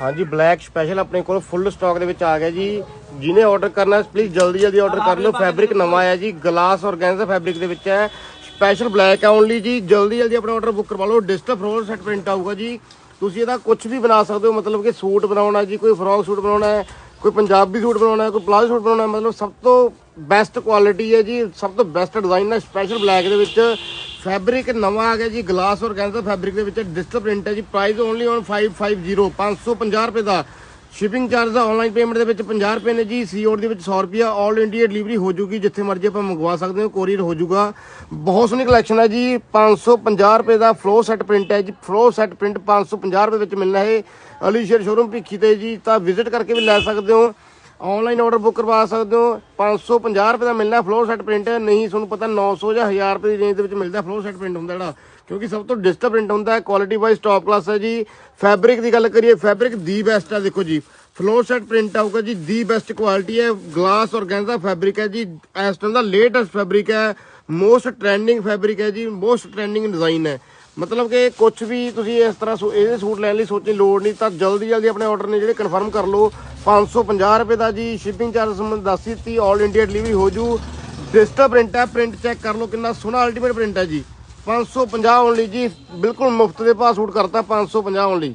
ਹਾਂਜੀ black special ਆਪਣੇ ਕੋਲ ਫੁੱਲ ਸਟਾਕ ਦੇ ਵਿੱਚ ਆ ਗਿਆ ਜੀ। ਜਿਹਨੇ ਆਰਡਰ ਕਰਨਾ ਪਲੀਜ਼ ਜਲਦੀ ਜਲਦੀ ਆਰਡਰ ਕਰ ਲਿਓ। ਫੈਬਰਿਕ ਨਵਾਂ ਆਇਆ ਜੀ ਗਲਾਸ ਔਰਗੈਂਜ਼ਾ ਫੈਬਰਿਕ ਦੇ ਵਿੱਚ ਹੈ। ਸਪੈਸ਼ਲ ਬਲੈਕ ਹੈ ਓਨਲੀ ਜੀ। ਜਲਦੀ ਜਲਦੀ ਆਪਣਾ ਆਰਡਰ ਬੁੱਕ ਕਰਵਾ ਲਓ। ਡਿਜੀਟਲ ਫਲੋਰ ਸੈਟ ਪ੍ਰਿੰਟ ਆਊਗਾ ਜੀ। ਤੁਸੀਂ ਇਹਦਾ ਕੁਝ ਵੀ ਬਣਾ ਸਕਦੇ ਹੋ, ਮਤਲਬ ਕਿ ਸੂਟ ਬਣਾਉਣਾ ਜੀ, ਕੋਈ ਫਰੋਕ ਸੂਟ ਬਣਾਉਣਾ ਹੈ, ਕੋਈ ਪੰਜਾਬੀ ਸੂਟ ਬਣਾਉਣਾ ਹੈ, ਕੋਈ ਪਲਾਜ਼ੋ ਸੂਟ ਬਣਾਉਣਾ ਮਤਲਬ ਸਭ ਤੋਂ ਬੈਸਟ ਕੁਆਲਿਟੀ ਹੈ ਜੀ। ਸਭ ਤੋਂ ਬੈਸਟ ਡਿਜ਼ਾਈਨ ਹੈ ਸਪੈਸ਼ਲ ਬਲੈਕ ਦੇ ਵਿੱਚ। ਫੈਬਰਿਕ ਨਵਾਂ ਆ ਗਿਆ ਜੀ, ਗਲਾਸ ਔਰਗੈਂਜ਼ਾ ਫੈਬਰਿਕ ਦੇ ਵਿੱਚ ਡਿਜੀਟਲ ਪ੍ਰਿੰਟ ਹੈ ਜੀ ਪ੍ਰਾਈਸ ਓਨਲੀ ਔਨ 550 550 ਰੁਪਏ ਦਾ। ਸ਼ਿਪਿੰਗ ਚਾਰਜ ਦਾ ਆਨਲਾਈਨ ਪੇਮੈਂਟ ਦੇ ਵਿੱਚ 50 ਰੁਪਏ ਨੇ ਜੀ ਸੀਓਡ ਦੇ ਵਿੱਚ 100 ਰੁਪਿਆ ਆਲ ਇੰਡੀਆ ਡਿਲੀਵਰੀ ਹੋ ਜੂਗੀ, ਜਿੱਥੇ ਮਰਜ਼ੀ ਆਪਾਂ ਮੰਗਵਾ ਸਕਦੇ ਹਾਂ ਕੋਰੀਅਰ ਹੋ ਜੂਗਾ। ਬਹੁਤ ਸੋਹਣੀ ਕਲੈਕਸ਼ਨ ਹੈ ਜੀ 550 ਰੁਪਏ ਦਾ ਫਲੋ ਸੈਟ ਪ੍ਰਿੰਟ ਹੈ ਜੀ ਫਲੋ ਸੈਟ ਪ੍ਰਿੰਟ 550 ਰੁਪਏ ਵਿੱਚ ਮਿਲਣਾ ਹੈ। ਅਲੀ ਸ਼ੇਰ ਸ਼ੋਰੂਮ ਭਿੱਖੀ ਤੇ ਜੀ, ਤਾਂ ਵਿਜ਼ਿਟ ਕਰਕੇ ਵੀ ਲੈ ਸਕਦੇ ਹੋ। ਆਨਲਾਈਨ ਆਰਡਰ ਬੁੱਕ ਕਰਵਾ ਸਕਦੇ ਹੋ। 550 ਰੁਪਏ ਦਾ ਮਿਲਣਾ ਫਲੋਰ ਸੈਟ ਪ੍ਰਿੰਟ ਨਹੀਂ, ਤੁਹਾਨੂੰ ਪਤਾ 900 ਜਾਂ 1000 ਰੁਪਏ ਦੀ ਰੇਂਜ ਦੇ ਵਿੱਚ ਮਿਲਦਾ ਫਲੋਰ ਸੈਟ ਪ੍ਰਿੰਟ ਹੁੰਦਾ ਜਿਹੜਾ। ਕਿਉਂਕਿ ਸਭ ਤੋਂ ਡਿਸਟਰਬ ਪ੍ਰਿੰਟ ਹੁੰਦਾ ਹੈ ਕੁਆਲਿਟੀ ਵਾਈਜ਼ ਟੌਪ ਕਲਾਸ ਹੈ ਜੀ। ਫੈਬਰਿਕ ਦੀ ਗੱਲ ਕਰੀਏ ਫੈਬਰਿਕ ਦੀ ਬੈਸਟ ਹੈ ਦੇਖੋ ਜੀ। ਫਲੋਰ ਸੈਟ ਪ੍ਰਿੰਟ ਆਊਗਾ ਜੀ ਦੀ ਬੈਸਟ ਕੁਆਲਿਟੀ ਹੈ। ਗਲਾਸ ਔਰਗੈਂਜ਼ਾ ਫੈਬਰਿਕ ਹੈ ਜੀ। ਇਸ ਟਾਈਮ ਦਾ ਲੇਟੈਸਟ ਫੈਬਰਿਕ ਹੈ। ਮੋਸਟ ਟ੍ਰੈਂਡਿੰਗ ਫੈਬਰਿਕ ਹੈ ਜੀ। ਮੋਸਟ ਟ੍ਰੈਂਡਿੰਗ ਡਿਜ਼ਾਈਨ ਹੈ। ਮਤਲਬ ਕਿ ਕੁਝ ਵੀ ਤੁਸੀਂ ਇਸ ਤਰ੍ਹਾਂ ਸੂ- ਇਹਦੇ ਸੂਟ ਲੈਣ ਲਈ ਸੋਚਣ ਦੀ ਲੋੜ ਨਹੀਂ। ਤਾਂ ਜਲਦੀ ਜਲਦੀ ਆਪਣੇ ਆਰਡਰ ਨੇ ਜਿਹੜੇ ਕਨਫਰਮ ਕਰ ਲਓ। 550 ਰੁਪਏ ਦਾ ਜੀ ਸ਼ਿਪਿੰਗ ਚਾਰਜ ਸੰਬੰਧ ਦੱਸ ਦਿੱਤੀ 올 ਇੰਡੀਆ ਡਿਲੀਵਰੀ ਹੋ ਜੂ। ਡਿਜੀਟਲ ਪ੍ਰਿੰਟ ਹੈ ਪ੍ਰਿੰਟ ਚੈੱਕ ਕਰ ਲਓ ਕਿੰਨਾ ਸੋਹਣਾ ਅਲਟੀਮੇਟ ਪ੍ਰਿੰਟ ਹੈ ਜੀ। 550 ਓਨਲੀ ਜੀ, ਬਿਲਕੁਲ ਮੁਫਤ ਦੇ ਭਾਅ ਸੂਟ ਕਰਤਾ 550 ਓਨਲੀ